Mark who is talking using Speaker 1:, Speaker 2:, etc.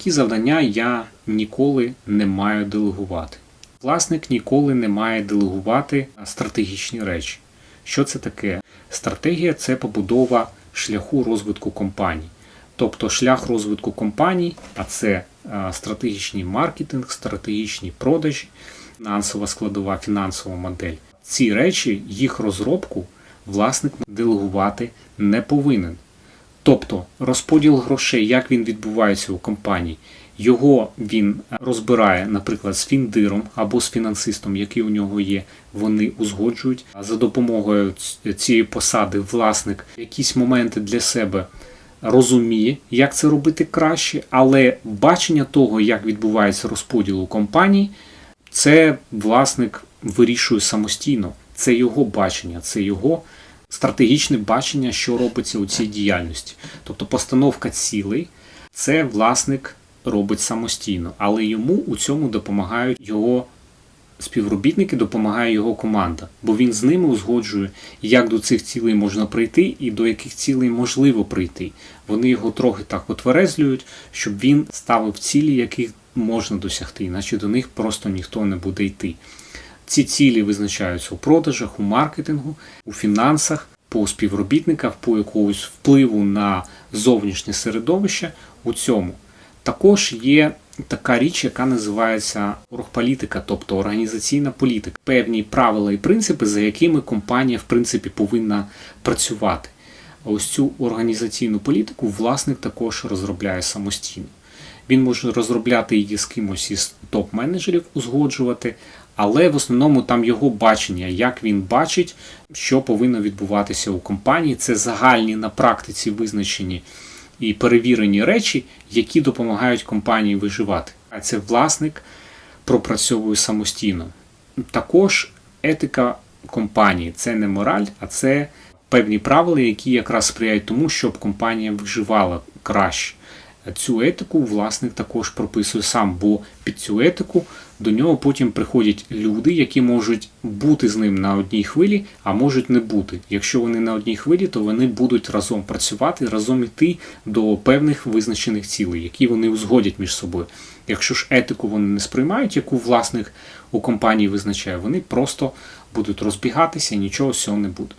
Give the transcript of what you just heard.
Speaker 1: які завдання я ніколи не маю делегувати. Власник ніколи не має делегувати стратегічні речі. Що це таке? Стратегія це побудова шляху розвитку компаній. Тобто шлях розвитку компаній, а це стратегічний маркетинг, стратегічні продажі, фінансова складова, фінансова модель. Ці речі, їх розробку власник делегувати не повинен. Тобто розподіл грошей, як він відбувається у компанії, його він розбирає, наприклад, з фіндиром або з фінансистом, який у нього є, вони узгоджують. А За допомогою цієї посади власник якісь моменти для себе розуміє, як це робити краще, але бачення того, як відбувається розподіл у компанії, це власник вирішує самостійно. Це його бачення, це його стратегічне бачення, що робиться у цій діяльності. Тобто постановка цілей це власник робить самостійно, але йому у цьому допомагають його співробітники, допомагає його команда, бо він з ними узгоджує, як до цих цілей можна прийти і до яких цілей можливо прийти. Вони його трохи так отверезлюють, щоб він ставив цілі, яких можна досягти, іначе до них просто ніхто не буде йти. Ці цілі визначаються у продажах, у маркетингу, у фінансах, по співробітниках, по якогось впливу на зовнішнє середовище у цьому. Також є така річ, яка називається оргполітика, тобто організаційна політика, певні правила і принципи, за якими компанія в принципі повинна працювати. Ось цю організаційну політику власник також розробляє самостійно. Він може розробляти її з кимось із топ-менеджерів, узгоджувати, але в основному там його бачення, як він бачить, що повинно відбуватися у компанії. Це загальні на практиці визначені і перевірені речі, які допомагають компанії виживати. А це власник пропрацьовує самостійно. Також етика компанії це не мораль, а це певні правила, які якраз сприяють тому, щоб компанія виживала краще. Цю етику власник також прописує сам, бо під цю етику до нього потім приходять люди, які можуть бути з ним на одній хвилі, а можуть не бути. Якщо вони на одній хвилі, то вони будуть разом працювати, разом йти до певних визначених цілей, які вони узгодять між собою. Якщо ж етику вони не сприймають, яку власник у компанії визначає, вони просто будуть розбігатися і нічого з цього не буде.